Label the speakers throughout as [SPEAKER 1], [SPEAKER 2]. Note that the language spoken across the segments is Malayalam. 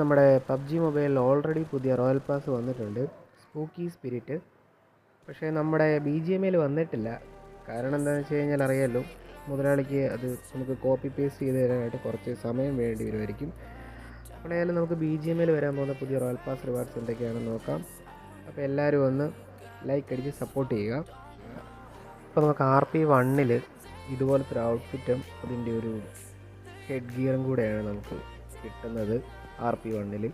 [SPEAKER 1] നമ്മുടെ പബ്ജി മൊബൈലിൽ ഓൾറെഡി പുതിയ റോയൽ പാസ് വന്നിട്ടുണ്ട്. സ്പൂക്കി സ്പിരിറ്റ് പക്ഷേ നമ്മുടെ ബി ജി എം വന്നിട്ടില്ല. കാരണം എന്താണെന്ന് വെച്ച് കഴിഞ്ഞാൽ അറിയാമല്ലോ മുതലാളിക്ക് അത് നമുക്ക് കോപ്പി പേസ്റ്റ് ചെയ്ത് തരാനായിട്ട് കുറച്ച് സമയം വേണ്ടി വരുമായിരിക്കും. അപ്പോഴായാലും നമുക്ക് ബി ജി എം വരാൻ പോകുന്ന പുതിയ റോയൽ പാസ് റിവാർഡ്സ് എന്തൊക്കെയാണെന്ന് നോക്കാം. അപ്പോൾ എല്ലാവരും ഒന്ന് ലൈക്ക് അടിച്ച് സപ്പോർട്ട് ചെയ്യുക. അപ്പോൾ നമുക്ക് ആർ പി വണ്ണിൽ ഇതുപോലത്തെ ഒരു ഔട്ട്ഫിറ്റും അതിന്റെ ഒരു ഹെഡ് ഗിയറും കൂടെയാണ് നമുക്ക് കിട്ടുന്നത് ആർ പി വണ്ണിൽ.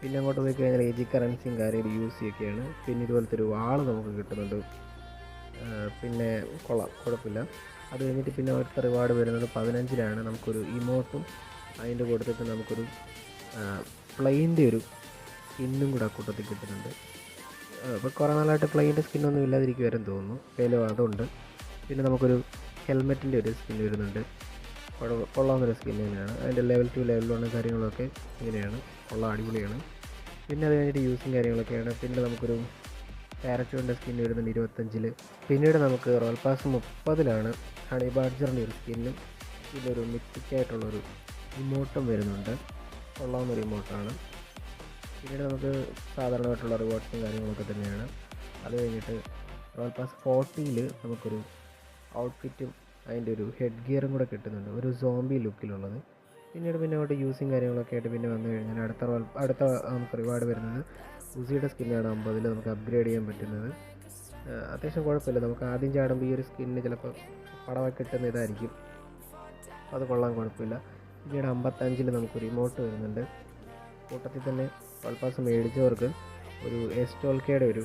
[SPEAKER 1] പിന്നെ അങ്ങോട്ട് പോയി കഴിഞ്ഞാൽ ഏജി കറൻസിയും കാര്യം യൂസ് ചെയ്യൊക്കെയാണ് പിന്നെ ഇതുപോലത്തെ ഒരു വാൾ നമുക്ക് കിട്ടുന്നുണ്ട്. പിന്നെ കൊള്ളാം കുഴപ്പമില്ല. അത് കഴിഞ്ഞിട്ട് പിന്നെ അടുത്ത റിവാർഡ് വരുന്നത് പതിനഞ്ചിലാണ് നമുക്കൊരു ഇമോട്ടും അതിന്റെ കൂട്ടത്തിൽ നമുക്കൊരു പ്ലെയിന്റെ ഒരു സ്കിന്നും കൂടെ കൂട്ടത്തിൽ കിട്ടുന്നുണ്ട്. അപ്പോൾ കുറേ നാളായിട്ട് പ്ലെയിന്റെ സ്കിന്നൊന്നും ഇല്ലാതിരിക്കുമായിരുന്നു തോന്നുന്നു. വില അതുണ്ട്. പിന്നെ നമുക്കൊരു ഹെൽമെറ്റിന്റെ ഒരു സ്കിൻ വരുന്നുണ്ട്. കൊള്ളാവുന്നൊരു സ്കിൻ തന്നെയാണ്. അതിന്റെ ലെവൽ ടു ലെവൽ വൺ കാര്യങ്ങളൊക്കെ ഇങ്ങനെയാണ്. കൊള്ളാം അടിപൊളിയാണ്. പിന്നെ അത് കഴിഞ്ഞിട്ട് യൂസും കാര്യങ്ങളൊക്കെയാണ്. പിന്നെ നമുക്കൊരു പാരച്ചൂട്ടിന്റെ സ്കിൻ വരുന്നുണ്ട് ഇരുപത്തഞ്ചിൽ പിന്നീട് നമുക്ക് റോയൽ പാസ് മുപ്പതിലാണ് ഹണി ബാഡ്ജറിന്റെ ഒരു സ്കിന്നും പിന്നെ ഒരു മിത്തിക്കായിട്ടുള്ളൊരു ഇമോട്ടും വരുന്നുണ്ട്. കൊള്ളാവുന്നൊരു ഇമോട്ടാണ് പിന്നീട് നമുക്ക് സാധാരണമായിട്ടുള്ള റിവാർഡ്സും കാര്യങ്ങളൊക്കെ തന്നെയാണ്. അത് കഴിഞ്ഞിട്ട് റോയൽ പാസ് ഫോർട്ടിയിൽ നമുക്കൊരു ഔട്ട്ഫിറ്റും അതിന്റെ ഒരു ഹെഡ് ഗിയറും കൂടെ കിട്ടുന്നുണ്ട്. ഒരു സോംബി ലുക്കിലുള്ളത് പിന്നീട് പിന്നെ അങ്ങോട്ട് യൂസിങ് കാര്യങ്ങളൊക്കെ ആയിട്ട് പിന്നെ വന്നു കഴിഞ്ഞാൽ അടുത്ത അടുത്ത നമുക്ക് റിവാർഡ് വരുന്നത് ഉസിയുടെ സ്കിന്നാണ് അമ്പതിൽ നമുക്ക് അപ്ഗ്രേഡ് ചെയ്യാൻ പറ്റുന്നത്. അത്യാവശ്യം കുഴപ്പമില്ല. നമുക്ക് ആദ്യം ചാടുമ്പോൾ ഈ ഒരു സ്കിന്നിന് ചിലപ്പോൾ പടവ കിട്ടുന്ന ഇതായിരിക്കും. അത് കൊള്ളാൻ കുഴപ്പമില്ല. പിന്നീട് അമ്പത്തഞ്ചിൽ നമുക്ക് റിമോട്ട് വരുന്നുണ്ട്. കൂട്ടത്തിൽ തന്നെ പൾപ്പാസ് മേടിച്ചവർക്ക് ഒരു എസ്റ്റോൾക്കയുടെ ഒരു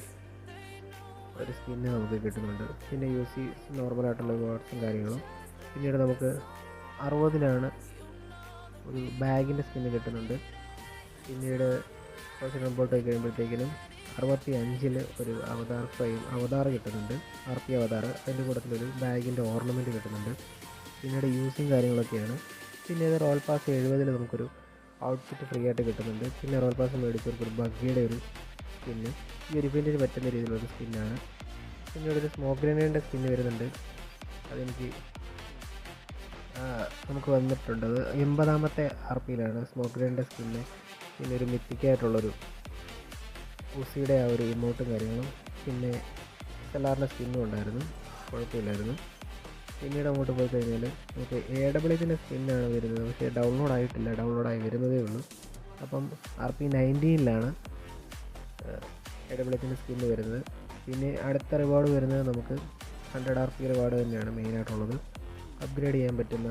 [SPEAKER 1] ഒരു സ്കിന്ന് നമുക്ക് കിട്ടുന്നുണ്ട്. പിന്നെ യു സി നോർമലായിട്ടുള്ള വാട്സും കാര്യങ്ങളും. പിന്നീട് നമുക്ക് അറുപതിലാണ് ഒരു ബാഗിന്റെ സ്കിന്ന് കിട്ടുന്നുണ്ട്. പിന്നീട് കുറച്ച് മുമ്പോട്ട് കഴിയുമ്പോഴത്തേക്കിനും അറുപത്തി അഞ്ചിൽ ഒരു അവതാർ ഫ്രെയിം അവതാർ കിട്ടുന്നുണ്ട്. ആർ പി അവതാർ അതിന്റെ കൂട്ടത്തിലൊരു ബാഗിന്റെ ഓർണമെന്റ് കിട്ടുന്നുണ്ട്. പിന്നീട് യൂസും കാര്യങ്ങളൊക്കെയാണ്. പിന്നെ ഇത് റോൾ പാസ് എഴുപതിൽ നമുക്കൊരു ഔട്ട്ഫിറ്റ് ഫ്രീ ആയിട്ട് കിട്ടുന്നുണ്ട്. പിന്നെ റോൾ പാസ് മേടിച്ചവർക്ക് ഒരു ബഗ്ഗിയുടെ ഒരു സ്കിന്ന്. ഈ ഒരു ഇവന്റിന് പറ്റുന്ന രീതിയിലുള്ള സ്കിന്നാണ്. പിന്നെ ഒരു സ്മോക്ക് ഗ്രനേഡിന്റെ സ്കിന്ന് വരുന്നുണ്ട്. അതെനിക്ക് നമുക്ക് വന്നിട്ടുണ്ട്. എൺപതാമത്തെ ആർ പിയിലാണ് സ്മോക്ക് ഗ്രനേഡിന്റെ സ്കിന്ന് പിന്നെ ഒരു മിത്തിക്കായിട്ടുള്ളൊരു ഉസിയുടെ ആ ഒരു ഇമോട്ടും കാര്യങ്ങളും. പിന്നെ സെല്ലാറിന്റെ സ്കിന്നും ഉണ്ടായിരുന്നു. കുഴപ്പമില്ലായിരുന്നു. പിന്നീട് അങ്ങോട്ട് പോയി കഴിഞ്ഞാൽ നമുക്ക് എ ഡബ്ല്യൂസിന്റെ സ്കിന്നാണ് വരുന്നത്. പക്ഷേ ഡൗൺലോഡ് ആയിട്ടില്ല. ഡൗൺലോഡായി വരുന്നതേ ഉള്ളൂ. അപ്പം ആർ പി നയന്റീനിലാണ് ഡബ്ല്യൂസിന്റെ സ്കിന്ന് വരുന്നത്. പിന്നെ അടുത്ത റിവാർഡ് വരുന്നത് നമുക്ക് ഹൺഡ്രഡ് ആർ പി റിവാർഡ് തന്നെയാണ് മെയിനായിട്ടുള്ളത് അപ്ഗ്രേഡ് ചെയ്യാൻ പറ്റുന്ന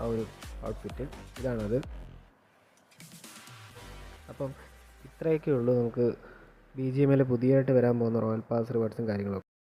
[SPEAKER 1] ആ ഒരു ഔട്ട്ഫിറ്റ് ഇതാണത്. അപ്പം ഇത്രയൊക്കെ ഉള്ളൂ നമുക്ക് ബി ജി എമ്മിൽ പുതിയതായിട്ട് വരാൻ പോകുന്ന റോയൽ പാസ് റിവാർഡ്സും കാര്യങ്ങളൊക്കെ